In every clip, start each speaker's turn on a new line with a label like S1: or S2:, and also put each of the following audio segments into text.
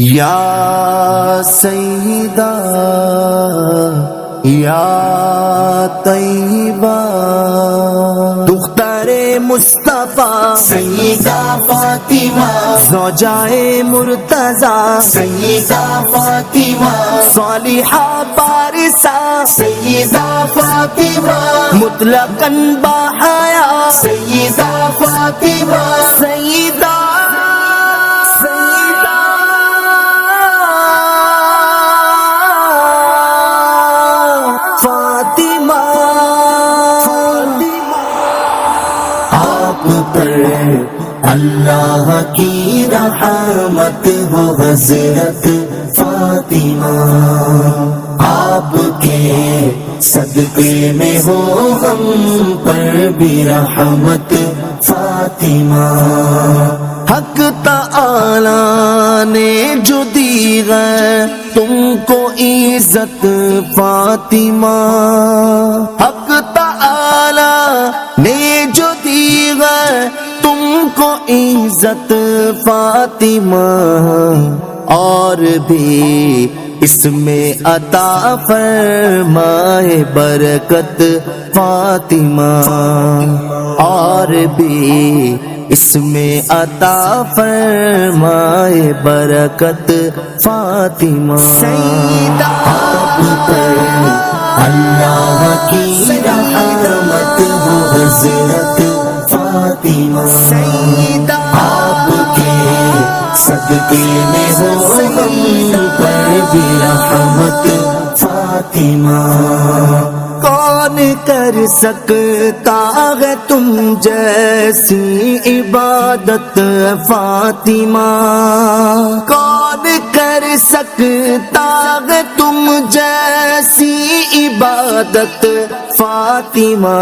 S1: یا سیدہ یا طیبہ۔ دختر مصطفیٰ
S2: سیدہ فاطمہ۔
S1: زوجائے مرتضی۔
S2: سیدہ فاطمہ۔
S1: صالحہ بارسہ۔
S2: سیدہ فاطمہ۔
S1: مطلقاً باحیا
S2: سیدہ فاطمہ۔
S1: سیدہ
S2: آپ پر اللہ کی رحمت ہو حضرت فاطمہ۔ آپ کے صدقے میں ہو ہم پر بھی رحمت فاطمہ۔
S1: حق تعالی نے جو دی ہے تم کو عزت فاطمہ۔ حق تعالی عزت فاطمہ اور بھی اس میں عطا فرمائے برکت فاطمہ اور بھی اس میں عطا فرمائے برکت فاطمہ
S2: آپ پر اللہ کی رحمت ہو حضرت میں ہو ہم پر بھی رحمت فاطمہ
S1: کون کر سکتا ہے تم جیسی عبادت فاطمہ؟ کون کر سکتا ہے تم جیسی عبادت فاطمہ؟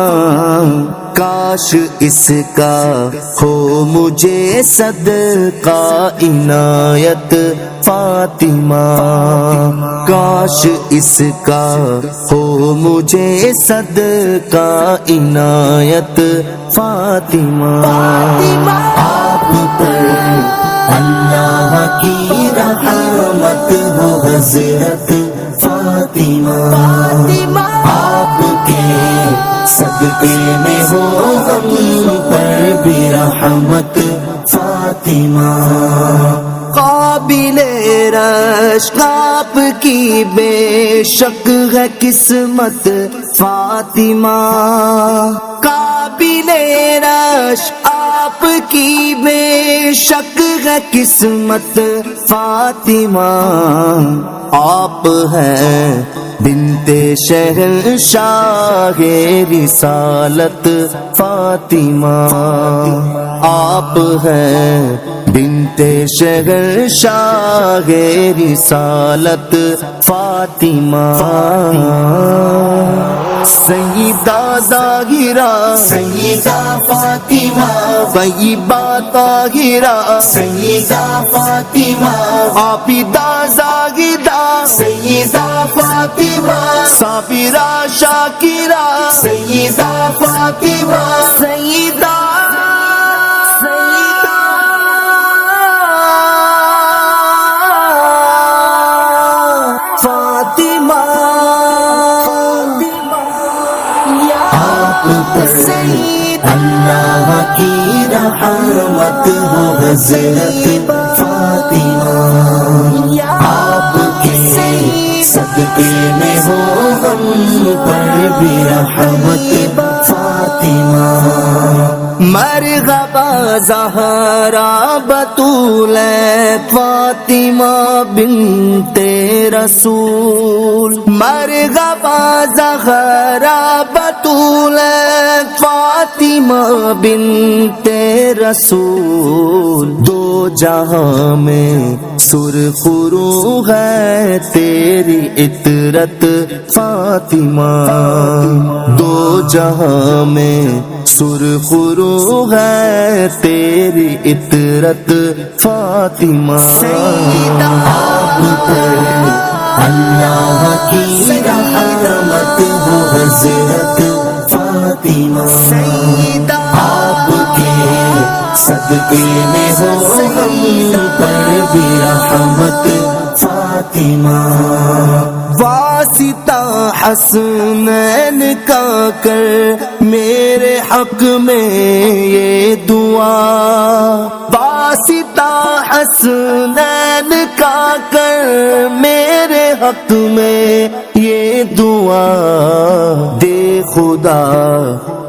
S1: کاش اس کا ہو مجھے صدقہ عنایت فاطمہ۔ کاش اس کا ہو مجھے صدقہ عنایت فاطمہ۔
S2: آپ پر اللہ کی رحمت ہو حضرت فاطمہ۔ کے صدقے میں ہو ہم پر بھی رحمت، فاطمہ۔
S1: قابل رش آپ کی بے شک ہے قسمت، فاطمہ۔ رش آپ کی بے شک ہے قسمت فاطمہ۔ آپ ہیں بنت شہر شاہ رسالت فاطمہ۔ آپ ہیں بنت شہر شاہ رسالت فاطمہ۔ سیدہ ظاہرہ
S2: سیدہ فاطمہ
S1: طیبہ طاہرہ
S2: سیدہ فاطمہ
S1: عابدہ زاہدہ
S2: سیدہ فاطمہ
S1: صابرہ شاکرہ۔
S2: سیدہ فاطمہ
S1: سیدہ
S2: کی ہو حضرت فاطمہ۔ آپ کے صدقے میں ہو ہم پر بھی رحمت، فاطمہ۔
S1: مرغبہ زہرا بطول فاطمہ بنت رسول۔ مرغبا زہرا بطول فاطمہ بنت رسول۔ دو جہاں میں سر خرو ہے، تیری عطرت فاطمہ۔ دو جہاں میں سر خرو ہے تیری عطرت فاطمہ
S2: آپ پر اللہ کی رحمت ہو حضرت فاطمہ آپ کے صدقے میں ہو ہم پر بھی رحمت فاطمہ
S1: واسطہ حسنین کا کر میرے حق میں یہ دعا۔ واسطہ حسنین کا کر میرے حق میں یہ دعا۔ دے خدا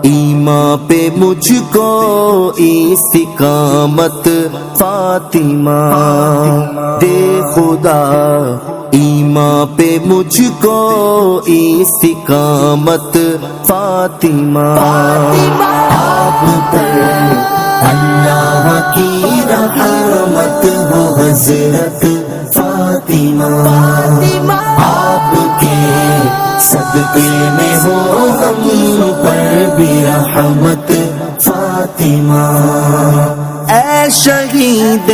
S1: ایمان پہ مجھ کو استقامت فاطمہ۔ دے خدا ایمان پہ مجھ کو استقامت فاطمہ۔
S2: آپ پر اللہ کی رحمت ہو حضرت فاطمہ۔ آپ کے صدقے میں ہو ہم پر بھی رحمت فاطمہ۔
S1: اے شہید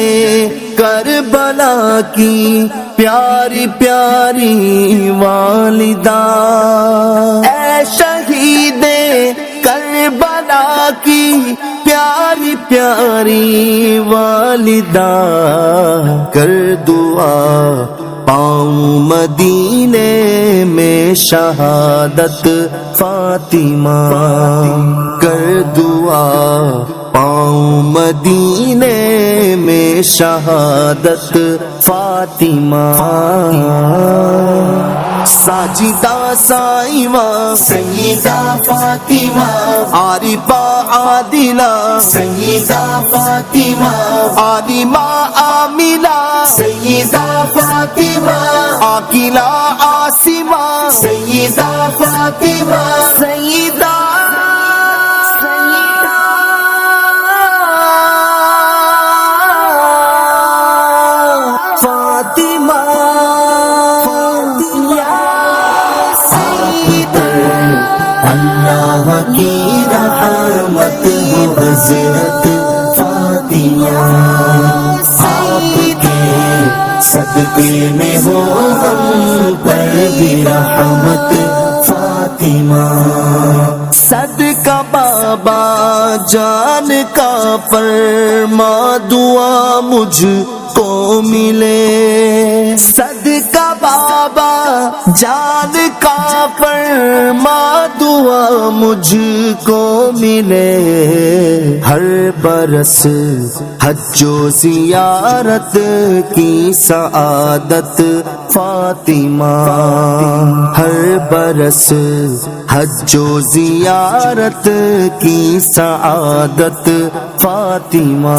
S1: کربلا کی پیاری پیاری والدہ۔ اے شہید کربلا کی پیاری پیاری والدہ۔ کر دعا پاؤں مدینے میں شہادت فاطمہ۔ کر دعا پاؤں مدینے میں شہادت فاطمہ ساجدہ سائمہ
S2: سیدہ فاطمہ
S1: عارفہ عادلہ
S2: سیدہ فاطمہ
S1: عالمہ عاملہ
S2: سیدہ فاطمہ
S1: عاقلہ عاصمہ
S2: سیدہ فاطمہ
S1: سیدہ
S2: حضرت فاطمہ، آپ کے صدقے میں ہو ہم پر بھی رحمت، فاطمہ۔
S1: صدقہ بابا جان کا فرما دعا مجھ کو ملے۔ صدقہ بابا جان کا فرما مجھ کو ملے ہر برس حج و زیارت کی سعادت فاطمہ ہر برس حج و زیارت کی سعادت فاطمہ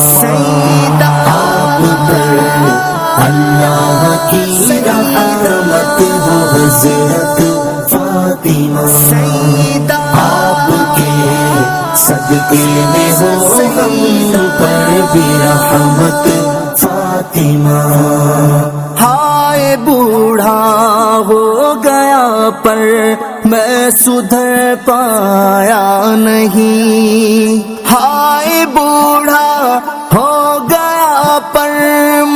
S2: اللہ کی رحمت ہو حضرت فاطمہ میں ہو ہم پر بھی رحمت فاطمہ
S1: ہائے بوڑھا ہو گیا پر میں سدھر پایا نہیں۔ ہائے بوڑھا ہو گیا پر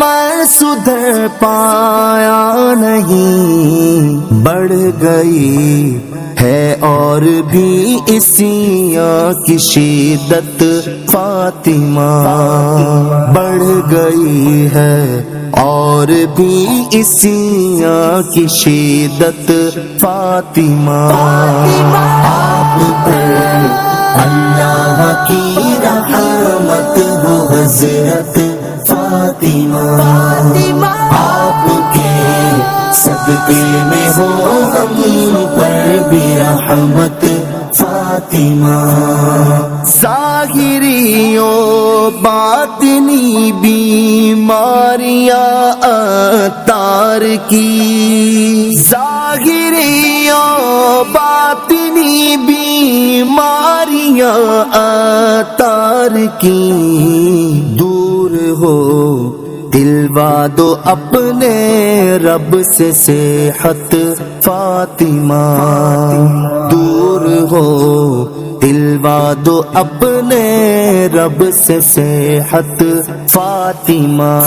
S1: میں سدھر پایا نہیں۔ بڑھ گئی۔ ہے اور بھی اسی کی شدت فاطمہ بڑھ گئی ہے اور بھی اسی کی شدت فاطمہ
S2: آپ پر اللہ کی رحمت ہو حضرت فاطمہ۔ صدقے میں ہو ہم پر بھی رحمت فاطمہ۔
S1: ظاہریوں، باطنی بیماریاں تار کی۔ ظاہریوں، باطنی بیماریاں تار کی۔ دور ہو دلوا دو اپنے رب سے صحت، فاطمہ۔ دور ہو، دلوا دو اپنے رب سے صحت، فاطمہ۔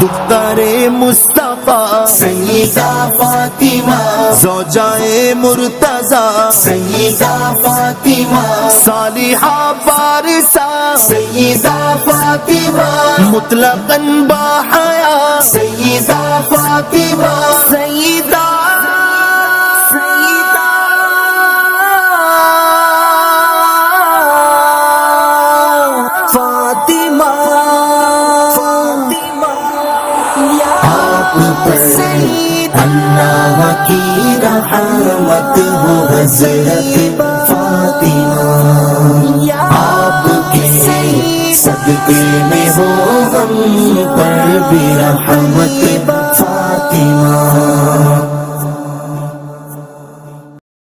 S1: دختر مصطفیٰ
S2: سیدہ فاطمہ
S1: زوجائے مرتضی
S2: سیدہ فاطمہ
S1: صالحہ بارسا
S2: سیدہ فاطمہ
S1: مطلقاً باحیا
S2: سیدہ فاطمہ
S1: سیدہ
S2: اللہ کی رحمت ہو حضرت فاطمہ۔ آپ کے صدقے میں ہو ہم پر بھی رحمت فاطمہ۔